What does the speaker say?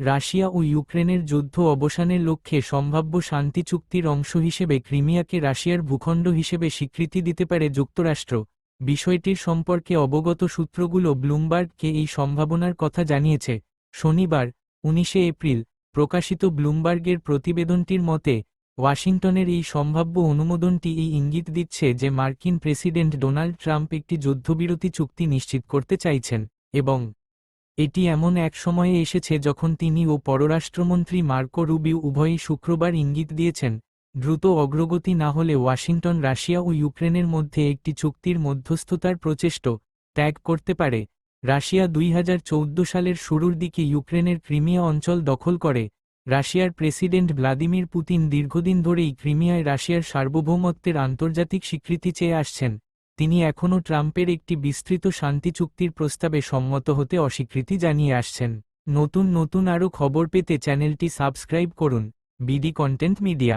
Russia ও ইউক্রেনের যুদ্ধ অবসানের লক্ষ্যে সম্ভাব্য শান্তি চুক্তির অংশ হিসেবে ক্রিমিয়াকে রাশিয়ার ভূখণ্ড হিসেবে স্বীকৃতি দিতে পারে যুক্তরাষ্ট্র। বিষয়টির সম্পর্কে অবগত সূত্রগুলো ব্লুমবার্গকে এই সম্ভাবনার কথা জানিয়েছে। শনিবার, উনিশে এপ্রিল, প্রকাশিত ব্লুমবার্গের প্রতিবেদনটির মতে, ওয়াশিংটনের এই সম্ভাব্য অনুমোদনটি এই ইঙ্গিত দিচ্ছে যে মার্কিন প্রেসিডেন্ট ডোনাল্ড ট্রাম্প একটি যুদ্ধবিরতি চুক্তি নিশ্চিত করতে চাইছেন এবং এটি এমন এক সময়ে এসেছে যখন তিনি ও পররাষ্ট্রমন্ত্রী মার্কো রুবিও উভয়ই শুক্রবার ইঙ্গিত দিয়েছেন, দ্রুত অগ্রগতি না হলে ওয়াশিংটন, রাশিয়া ও ইউক্রেনের মধ্যে একটি চুক্তির মধ্যস্থতার প্রচেষ্ট ত্যাগ করতে পারে। রাশিয়া দুই হাজার চৌদ্দ সালের শুরুর দিকে ইউক্রেনের ক্রিমিয়া অঞ্চল দখল করে। রাশিয়ার প্রেসিডেন্ট ভ্লাদিমির পুতিন দীর্ঘদিন ধরেই ক্রিমিয়ায় রাশিয়ার সার্বভৌমত্বের আন্তর্জাতিক স্বীকৃতি চেয়ে আসছেন। তিনি এখনও ট্রাম্পের একটি বিস্তৃত শান্তি চুক্তির প্রস্তাবে সম্মত হতে অস্বীকৃতি জানিয়ে আসছেন। নতুন নতুন আরও খবর পেতে চ্যানেলটি সাবস্ক্রাইব করুন। BD content media